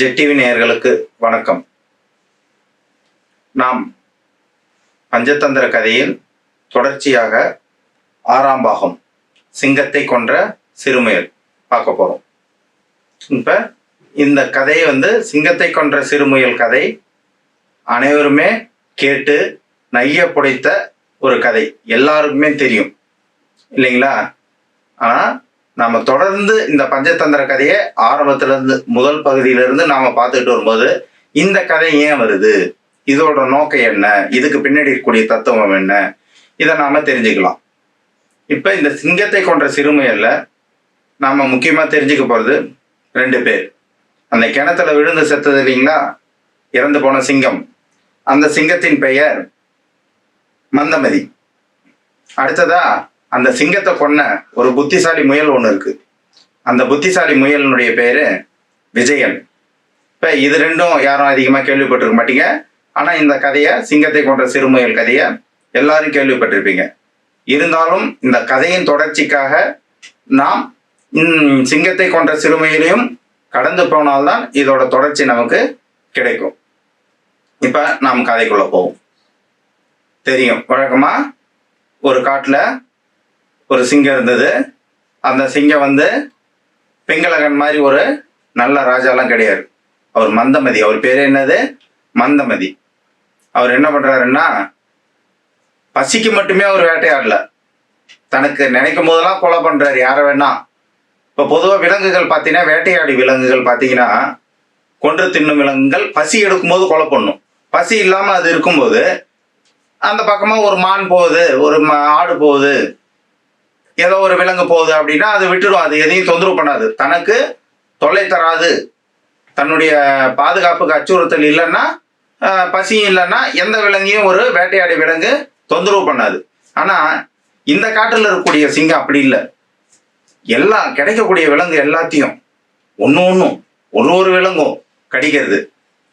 ஜெட்டிவி நேயர்களுக்கு வணக்கம். நாம் பஞ்சதந்திர கதையில் தொடர்ச்சியாக ஆறாம் பாகம் சிங்கத்தை கொன்ற சிறுமுயல் பார்க்க போகிறோம் இப்போ இந்த கதையை வந்து சிங்கத்தை கொன்ற சிறுமுயல் கதை அனைவருமே கேட்டு நைய புடைத்த ஒரு கதை. எல்லாருக்குமே தெரியும். இல்லைங்களா? ஆனால் நம்ம தொடர்ந்து இந்த பஞ்சதந்திர கதையை ஆரம்பத்திலிருந்து முதல் பகுதியிலிருந்து நாம் நாம பார்த்துக்கிட்டு வரும்போது இந்த கதை ஏன் வருது? இதோட நோக்கம் என்ன? இதுக்கு பின்னாடி இருக்கக்கூடிய தத்துவம் என்ன? இதை நாம தெரிஞ்சுக்கலாம். இப்போ இந்த சிங்கத்தை கொன்ற சிறுமையில் நாம முக்கியமாக தெரிஞ்சுக்க போகிறது ரெண்டு பேர். அந்த கிணத்துல விழுந்து செத்தது இல்லைங்களா? இறந்து போன சிங்கம். அந்த சிங்கத்தின் பெயர் மந்தமதி. அடுத்ததா அந்த சிங்கத்தை கொன்ன ஒரு புத்திசாலி முயல் ஒன்று இருக்கு. அந்த புத்திசாலி முயலினுடைய பேரு விஜயன். இப்போ இது ரெண்டும் யாரும் அதிகமாக கேள்விப்பட்டிருக்க மாட்டீங்க. ஆனால் இந்த கதையை சிங்கத்தை கொன்ற சிறுமுயல் கதையை எல்லாரும் கேள்விப்பட்டிருப்பீங்க. இருந்தாலும் இந்த கதையின் தொடர்ச்சிக்காக நாம் சிங்கத்தை கொன்ற சிறுமுயலையும் கடந்து போனால்தான் இதோட தொடர்ச்சி நமக்கு கிடைக்கும். இப்போ நாம் கதைக்குள்ளே போவோம். தெரியும். வழக்கமாக ஒரு காட்டில் ஒரு சிங்கம் இருந்தது. அந்த சிங்கம் வந்து பிங்களகன் மாதிரி ஒரு நல்ல ராஜாலாம் கிடையாது. அவர் மந்தமதி. அவர் பேர் என்னது? மந்தமதி. அவர் என்ன பண்ணுறாருன்னா பசிக்கு மட்டுமே அவர் வேட்டையாடல. தனக்கு நினைக்கும் போதெல்லாம் கொலை பண்ணுறாரு யாரை வேணா. இப்போ பொதுவாக விலங்குகள் பார்த்தீங்கன்னா வேட்டையாடி விலங்குகள் பார்த்தீங்கன்னா கொன்று தின்னும் விலங்குகள் பசி எடுக்கும்போது கொலை பண்ணும். பசி இல்லாமல் அது இருக்கும்போது அந்த பக்கமாக ஒரு மான் போகுது ஒரு மா- ஆடு போகுது. ஏதோ ஒரு விலங்கு போகுது அப்படின்னா அது விட்டுடும் அது எதையும் தொந்தரவு பண்ணாது. தனக்கு தொல்லை தராது. தன்னுடைய பாதுகாப்புக்கு அச்சுறுத்தல் இல்லைன்னா பசியும் இல்லைன்னா எந்த விலங்கையும் ஒரு வேட்டையாடி விலங்கு தொந்தரவு பண்ணாது. ஆனால் இந்த காட்டில் இருக்கக்கூடிய சிங்கம் அப்படி இல்லை. எல்லாம் கிடைக்கக்கூடிய விலங்கு எல்லாத்தையும் ஒன்று ஒன்றும் ஒரு ஒரு விலங்கும் கடிக்கிறது.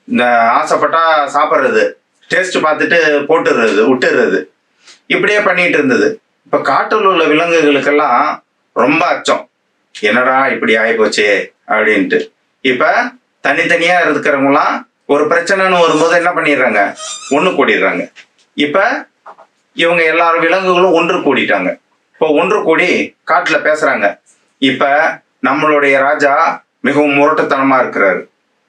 இந்த ஆசைப்பட்டா சாப்பிட்றது டேஸ்ட் பார்த்துட்டு போட்டுடுறது விட்டுடுறது இப்படியே பண்ணிட்டு இருந்தது. இப்போ காட்டில் உள்ள விலங்குகளுக்கெல்லாம் ரொம்ப அச்சம். என்னடா இப்படி ஆகிப்போச்சே அப்படின்ட்டு. இப்போ தனித்தனியா இருக்கிறவங்களாம் ஒரு பிரச்சனைன்னு வரும்போது என்ன பண்ணிடுறாங்க? ஒன்று கூடிடுறாங்க. இப்போ இவங்க எல்லாரும் விலங்குகளும் ஒன்று கூடிட்டாங்க. இப்போ ஒன்று கூடி காட்டில் பேசுறாங்க. இப்போ நம்மளுடைய ராஜா மிகவும் முரட்டுத்தனமாக இருக்கிறாரு.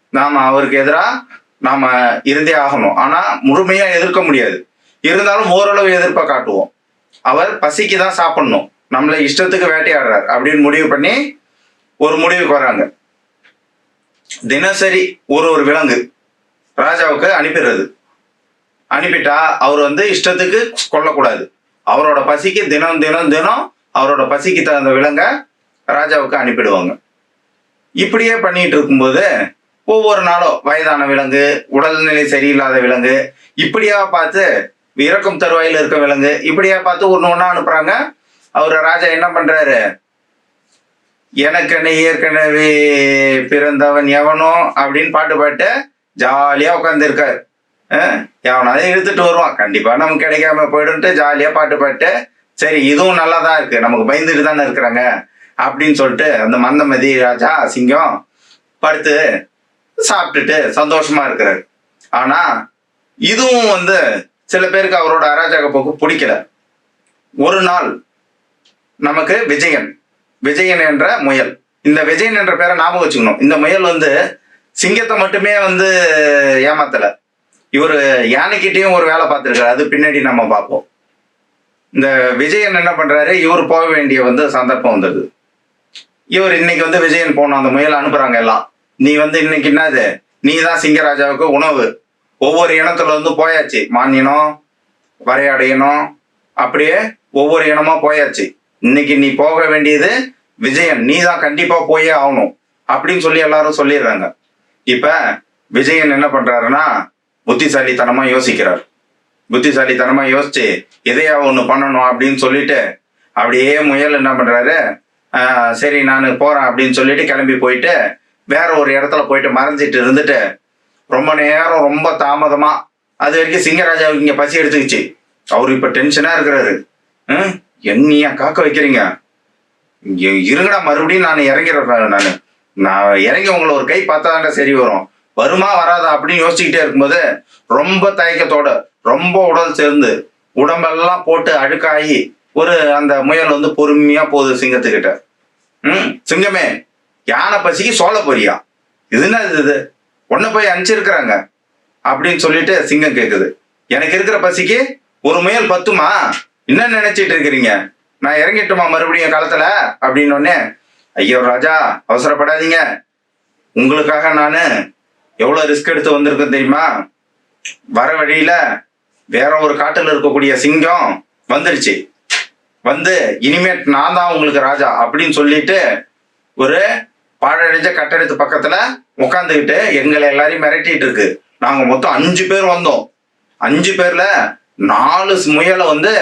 நாம அவருக்கு எதிராக நாம இருந்தே ஆகணும். ஆனால் முழுமையாக எதிர்க்க முடியாது. இருந்தாலும் ஓரளவு எதிர்ப்பை காட்டுவோம். அவர் பசிக்கு தான் சாப்பிடணும். நம்மளை இஷ்டத்துக்கு வேட்டையாடுறார் அப்படின்னு முடிவு பண்ணி ஒரு முடிவுக்கு வராங்க தினசரி ஒரு ஒரு விலங்கு ராஜாவுக்கு அனுப்பிடுறது. அனுப்பிட்டா அவர் வந்து இஷ்டத்துக்கு கொல்லக்கூடாது. அவரோட பசிக்கு தினம் தினம் தினம் அவரோட பசிக்கு தகுந்த விலங்கை ராஜாவுக்கு அனுப்பிடுவாங்க. இப்படியே பண்ணிட்டு இருக்கும்போது ஒவ்வொரு நாளும் வயதான விலங்கு உடல்நிலை சரியில்லாத விலங்கு இப்படியா பார்த்து இறக்கும் தருவாயில் இருக்க விலங்கு. இப்படியா பார்த்து ஒன்று ஒன்றா அனுப்புகிறாங்க அவர் ராஜா என்ன பண்ணுறாரு எனக்கென்ன ஏற்கனவே பிறந்தவன் எவனோ அப்படின்னு பாட்டு பாட்டு ஜாலியாக உட்காந்துருக்கார் எவனாவது இழுத்துட்டு வருவான். கண்டிப்பாக நமக்கு கிடைக்காம போய்டுன்ட்டு ஜாலியாக பாட்டு பாட்டு. சரி இதுவும் நல்லா தான் இருக்குது நமக்கு பயந்துட்டு தானே இருக்கிறாங்க. அப்படின்னு சொல்லிட்டு அந்த மந்தமதி ராஜா சிங்கம் படுத்து சாப்பிட்டுட்டு சந்தோஷமா இருக்கிறாரு. ஆனால் இதுவும் வந்து சில பேருக்கு அவரோட அராஜக போக்கு பிடிக்கல. ஒரு நாள் நமக்கு விஜயன் விஜயன் என்ற முயல். இந்த விஜயன் என்ற பேரை ஞாபகம் வச்சுக்கணும். இந்த முயல் வந்து சிங்கத்தை மட்டுமே வந்து ஏமாத்தல. இவர் யானைக்கிட்டேயும் ஒரு வேலை பார்த்துருக்காரு. அது பின்னாடி நம்ம பார்ப்போம். இந்த விஜயன் என்ன பண்றாரு? இவர் போக வேண்டிய வந்து சந்தர்ப்பம் வந்தது. இவர் இன்னைக்கு வந்து விஜயன் போனோம் அந்த முயல் அனுப்புறாங்க எல்லாம். நீ வந்து இன்னைக்கு என்னது? நீ தான் சிங்கராஜாவுக்கு உணவு. ஒவ்வொரு இனத்துல வந்து போயாச்சு. மான் வரையடையணும். அப்படியே ஒவ்வொரு இனமா போயாச்சு. இன்னைக்கு நீ போக வேண்டியது விஜயன். நீ தான் கண்டிப்பா போயே ஆகணும். அப்படின்னு சொல்லி எல்லாரும் சொல்லிடுறாங்க. இப்ப விஜயன் என்ன பண்றாருன்னா புத்திசாலித்தனமா யோசிக்கிறார். புத்திசாலித்தனமா யோசிச்சு எதையா ஒண்ணு பண்ணணும்? அப்படின்னு சொல்லிட்டு அப்படியே முயல் என்ன பண்றாரு? சரி நான் போறேன் அப்படின்னு சொல்லிட்டு கிளம்பி போயிட்டு வேற ஒரு இடத்துல போயிட்டு மறைஞ்சிட்டு இருந்துட்டு ரொம்ப நேரம் ரொம்ப தாமதமா. அது வரைக்கும் சிங்கராஜாவுக்கு இங்க பசி எடுத்துக்கிச்சு. அவரு இப்ப டென்ஷனா இருக்கிறாரு. ஹம், என்னையா காக்க வைக்கிறீங்க? இருங்கடா மறுபடியும் நான் இறங்கிறேன் நான் நான். இறங்கி உங்களை ஒரு கை பார்த்தா சரி வரும். வருமா வராதா அப்படின்னு யோசிச்சுக்கிட்டே இருக்கும்போது ரொம்ப தயக்கத்தோட ரொம்ப உடல் சேர்ந்து உடம்பெல்லாம் போட்டு அழுக்காகி ஒரு அந்த முயல் வந்து பொறுமையா போகுது சிங்கத்துக்கிட்ட. ம்? சிங்கமே யானை பசிக்கு சோழ பொரியா இது என்ன இது? உன்னை போய் அனுப்பிச்சிருக்கிறாங்க. அப்படின்னு சொல்லிட்டு சிங்கம் கேட்குது எனக்கு இருக்கிற பசிக்கு ஒரு முயல் பத்துமா? என்ன நினைச்சிட்டு இருக்கிறீங்க? நான் இறங்கிட்டுமா மறுபடியும் காலத்துல? அப்படின்னு உடனே ஐயோ ராஜா அவசரப்படாதீங்க. உங்களுக்காக நான் எவ்வளோ ரிஸ்க் எடுத்து வந்திருக்கேன் தெரியுமா? வர வழியில வேற ஒரு காட்டில் இருக்கக்கூடிய சிங்கம் வந்துருச்சு. வந்து இனிமேட் நான் தான் உங்களுக்கு ராஜா அப்படின்னு சொல்லிட்டு ஒரு பாழடைஞ்ச கட்டடத்து பக்கத்துல உட்காந்துக்கிட்டு எங்களை எல்லாரையும் மிரட்டிட்டு இருக்கு. நாங்க மொத்தம் அஞ்சு பேர் வந்தோம். அஞ்சு பேர்ல நாலு முயலை வந்து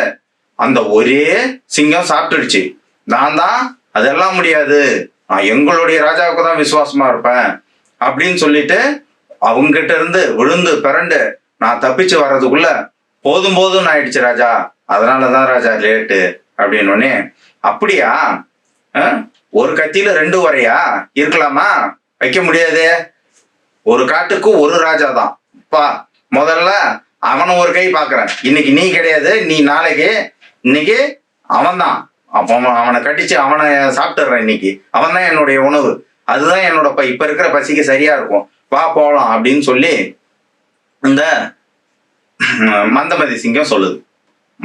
அந்த ஒரே சிங்கம் சாப்பிட்டுடுச்சு. நான் தான் அதெல்லாம் முடியாது. நான் எங்களுடைய ராஜாவுக்கு தான் விசுவாசமா இருப்பேன் அப்படின்னு சொல்லிட்டு அவங்ககிட்ட இருந்து விழுந்து பிறண்டு நான் தப்பிச்சு வர்றதுக்குள்ள போதும் போதும்னு ஆயிடுச்சு ராஜா. அதனாலதான் ராஜா லேட்டு அப்படின்னு அப்படியா? ஒரு கத்தியில ரெண்டு வரையா இருக்கலாமா? வைக்க முடியாதே. ஒரு காட்டுக்கு ஒரு ராஜா தான் பா முதல்ல அவனும் ஒரு கை பார்க்கறேன். இன்னைக்கு நீ கிடையாது நீ நாளைக்கு இன்னைக்கு அவன்தான். அப்போ அவன் அவனை கட்டிச்சு அவனை சாப்பிட்டுறேன் இன்னைக்கு. அவன் தான் என்னுடைய உணவு. அதுதான் என்னோட ப இப்ப இருக்கிற பசிக்கு சரியா இருக்கும். வா போகலாம் அப்படின்னு சொல்லி இந்த மந்தமதி சிங்கம் சொல்லுது.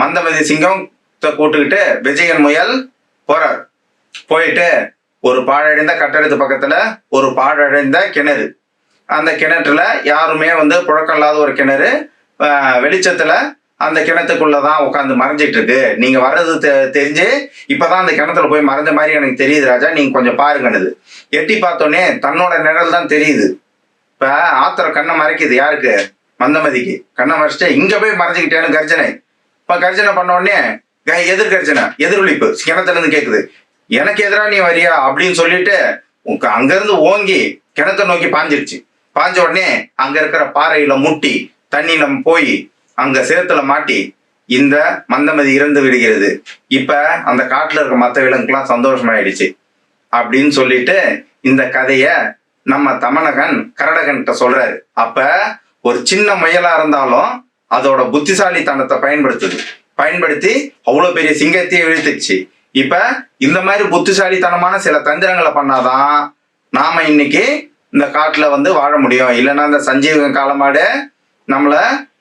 மந்தமதி சிங்கம் கூட்டுக்கிட்டு விஜயன் முயல் போறார். போயிட்டு ஒரு பாழடைந்த கட்டடத்து பக்கத்துல ஒரு பாழடைந்த கிணறு. அந்த கிணற்றுல யாருமே வந்து புழக்கம் இல்லாத ஒரு கிணறு. வெளிச்சத்துல அந்த கிணத்துக்குள்ளதான் உட்காந்து மறைஞ்சிட்டு இருக்கு நீங்க வர்றது தெ- தெரிஞ்சு இப்பதான் அந்த கிணத்துல போய் மறைஞ்ச மாதிரி எனக்கு தெரியுது ராஜா. நீங்க கொஞ்சம் பாருங்கன்னு எட்டி பார்த்தோன்னே தன்னோட நிழல் தான் தெரியுது. இப்ப ஆத்திர கண்ணை மறைக்குது யாருக்கு? மந்தமதிக்கு. கண்ணை மறைச்சிட்டு இங்க போய் மறைஞ்சுக்கிட்டேன்னு கர்ஜனை. இப்ப கர்ஜனை பண்ண உடனே க- எதிர் எதிரொலிப்பு. கிணத்துல இருந்து கேக்குது. எனக்கு எதிராக நீ வரியா அப்படின்னு சொல்லிட்டு உங்க அங்கிருந்து ஓங்கி கிணத்தை நோக்கி பாஞ்சிருச்சு. பாஞ்ச உடனே அங்க இருக்கிற பாறையில முட்டி தண்ணியில போய் அங்க சேத்துல மாட்டி இந்த மந்தமதி இறந்து விடுகிறது. இப்ப அந்த காட்டுல இருக்க மத்த விலங்குக்கெல்லாம் சந்தோஷமாயிடுச்சு அப்படின்னு சொல்லிட்டு இந்த கதைய நம்ம தமனகன் கரடகன்கிட்ட சொல்றாரு. அப்ப ஒரு சின்ன முயலா இருந்தாலும் அதோட புத்திசாலித்தனத்தை பயன்படுத்துது. பயன்படுத்தி அவ்வளவு பெரிய சிங்கத்தையே வீழ்த்துச்சு. இப்ப இந்த மாதிரி புத்திசாலித்தனமான சில தந்திரங்களை பண்ணாதான் நாம இன்னைக்கு இந்த காட்டுல வந்து வாழ முடியும். இல்லைன்னா இந்த சஞ்சீவன் காலமாடு நம்மள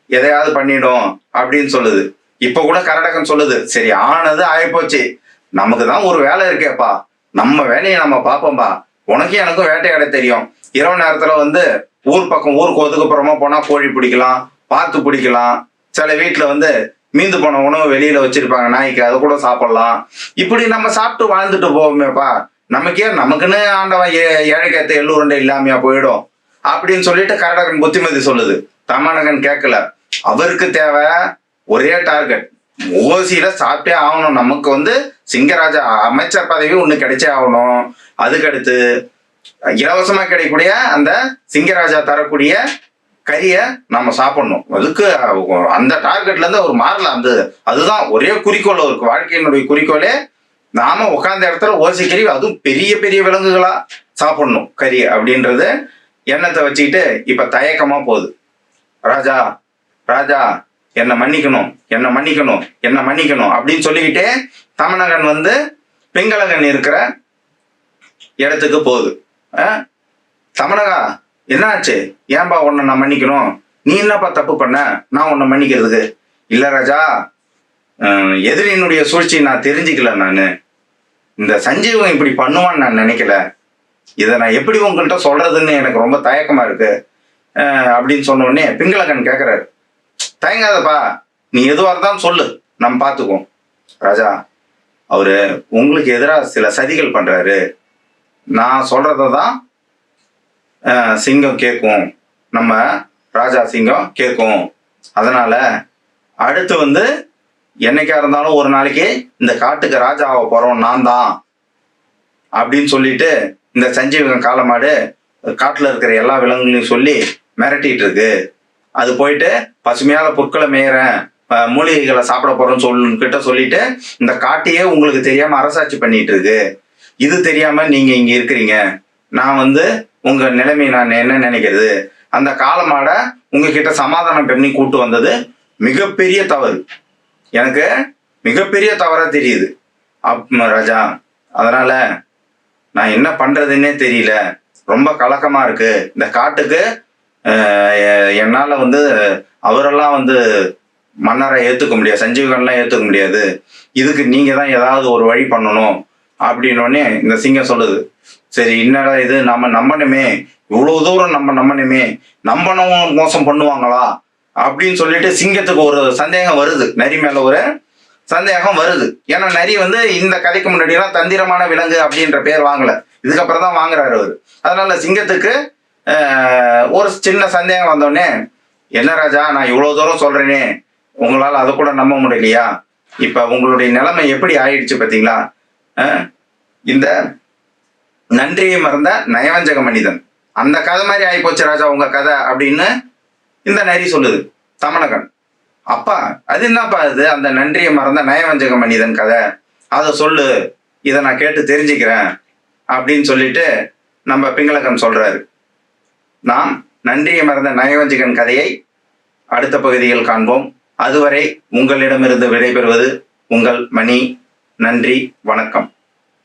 எதையாவது பண்ணிடும் அப்படின்னு சொல்லுது. இப்ப கூட கரடகம் சொல்லுது சரி ஆனது ஆயிப்போச்சு. நமக்கு தான் ஒரு வேலை இருக்கேப்பா. நம்ம வேலையை நம்ம பார்ப்போம்பா. உனக்கும் எனக்கும் வேட்டையாட தெரியும். இரவு நேரத்துல வந்து ஊர் பக்கம் ஊருக்கு ஒதுக்குப்புறமா போனா கோழி பிடிக்கலாம் பார்த்து பிடிக்கலாம். சில வீட்டுல வந்து மீந்து போன உணவு வெளியில வச்சிருப்பாங்க. நாய்க்கு அதை கூட சாப்பிடலாம். இப்படி நம்ம சாப்பிட்டு வாழ்ந்துட்டு போவோமேப்பா. நமக்கே நமக்குன்னு ஆண்டவன் ஏ- ஏழைக்கேத்த எள்ளூருண்டை இல்லாமையா போயிடும். அப்படின்னு சொல்லிட்டு கரடகன் புத்திமதி சொல்லுது. தமானகன் கேட்கல. அவருக்கு தேவை ஒரே டார்கெட் ஓசியில சாப்பிட்டே ஆகணும். நமக்கு வந்து சிங்கராஜா அமைச்சர் பதவி ஒண்ணு கிடைச்சே ஆகணும். அதுக்கடுத்து இலவசமா கிடைக்கக்கூடிய அந்த சிங்கராஜா தரக்கூடிய கறியை நம்ம சாப்பிடணும். அதுக்கு அந்த டார்கெட்ல இருந்து அவர் மாறல. அந்த அதுதான் ஒரே குறிக்கோள் அவருக்கு. வாழ்க்கையினுடைய குறிக்கோளே நாம உட்காந்த இடத்துல ஓசி கறி அதுவும் பெரிய பெரிய விலங்குகளா சாப்பிடணும் கறி அப்படின்றது எண்ணத்தை வச்சுக்கிட்டு இப்ப தயக்கமா போகுது. ராஜா ராஜா என்னை மன்னிக்கணும் என்னை மன்னிக்கணும் என்னை மன்னிக்கணும் அப்படின்னு சொல்லிக்கிட்டே தமனகன் வந்து பெங்களகன் இருக்கிற இடத்துக்கு போகுது. தமிழகா தமனகா என்னாச்சு? ஏன்பா உன்னை நான் மன்னிக்கணும்? நீ என்னப்பா தப்பு பண்ண? நான் உன்னை மன்னிக்கிறதுக்கு. இல்லை ராஜா அஹ், எதிரியினுடைய சூழ்ச்சி நான் தெரிஞ்சுக்கல நான். இந்த சஞ்சீவன் இப்படி பண்ணுவான்னு நான் நினைக்கல. இதை நான் எப்படி உங்கள்கிட்ட சொல்றதுன்னு எனக்கு ரொம்ப தயக்கமா இருக்கு. அப்படின்னு சொன்ன உடனே பிங்களகன் கேட்குறாரு தயங்காதப்பா நீ எதுவாக இருந்தாலும் சொல்லு. நம்ம பார்த்துக்குவோம் ராஜா அவரு உங்களுக்கு எதிராக சில சதிகள் பண்றாரு. நான் சொல்றத தான் சிங்கம் கேட்கும். நம்ம ராஜா சிங்கம் கேட்கும். அதனால அடுத்து வந்து என்னைக்கா இருந்தாலும் ஒரு நாளைக்கு இந்த காட்டுக்கு ராஜாவை போறோம் நான் தான். அப்படின்னு சொல்லிட்டு இந்த சஞ்சீவன் காலமாடு காட்டுல இருக்கிற எல்லா விலங்குகளையும் சொல்லி மிரட்டிட்டு இருக்கு. அது போயிட்டு பசுமையான புற்களை மேயறேன் மூலிகைகளை சாப்பிட போறோம்னு சொல்லு கிட்ட சொல்லிட்டு இந்த காட்டையே உங்களுக்கு தெரியாம அரசாட்சி பண்ணிட்டு இருக்கு. இது தெரியாம நீங்க இங்க இருக்கிறீங்க. நான் வந்து உங்க நிலைமை நான் என்ன நினைக்கிறது? அந்த காலமாட உங்ககிட்ட சமாதானம் பண்ணி கூட்டு வந்தது மிகப்பெரிய தவறு. எனக்கு மிகப்பெரிய தவறா தெரியுது. அப் ராஜா அதனால நான் என்ன பண்றதுன்னே தெரியல. ரொம்ப கலக்கமா இருக்கு. இந்த காட்டுக்கு என்னால் எ- வந்து அவரெல்லாம் வந்து மன்னரை ஏற்றுக்க முடியாது. சஞ்சீவகன்லாம் ஏற்றுக்க முடியாது. இதுக்கு நீங்கள் தான் ஏதாவது ஒரு வழி பண்ணணும். அப்படின்னோடனே இந்த சிங்கம் சொல்லுது. சரி என்னடா இது? நம்ம நம்பணுமே. இவ்வளவு தூரம் நம்ம நம்பணுமே. நம்பணும் மோசம் பண்ணுவாங்களா? அப்படின்னு சொல்லிட்டு சிங்கத்துக்கு ஒரு சந்தேகம் வருது. நரி மேல ஒரு சந்தேகம் வருது. ஏன்னா நரி வந்து இந்த கதைக்கு முன்னாடிலாம் தந்திரமான விலங்கு அப்படின்ற பேர் வாங்கல. இதுக்கப்புறம் தான் வாங்குறாரு அவர். அதனால சிங்கத்துக்கு ஒரு சின்ன சந்தேகம் வந்தோடனே என்ன ராஜா நான் இவ்வளவு தூரம் சொல்றேனே. உங்களால அதை கூட நம்ப முடியலையா? இப்ப உங்களுடைய நிலைமை எப்படி ஆயிடுச்சு பாத்தீங்களா? இந்த நன்றியை மறந்த நயவஞ்சக மனிதன். அந்த கதை மாதிரி ஆயிப்போச்சு ராஜா உங்க கதை அப்படின்னு இந்த நரி சொல்லுது தமணகன் அப்பா அது என்னப்பா இது? அந்த நன்றியை மறந்த நயவஞ்சக மனிதன் கதை. அதை சொல்லு இதை நான் கேட்டு தெரிஞ்சுக்கிறேன் அப்படின்னு சொல்லிட்டு நம்ம பிங்களகன் சொல்றாரு. நாம் நன்றியை மறந்த நயவஞ்சகன் கதையை அடுத்த பகுதியில் காண்போம். அதுவரை உங்களிடமிருந்து விடைபெறுவது உங்கள் மணி. நன்றி வணக்கம்.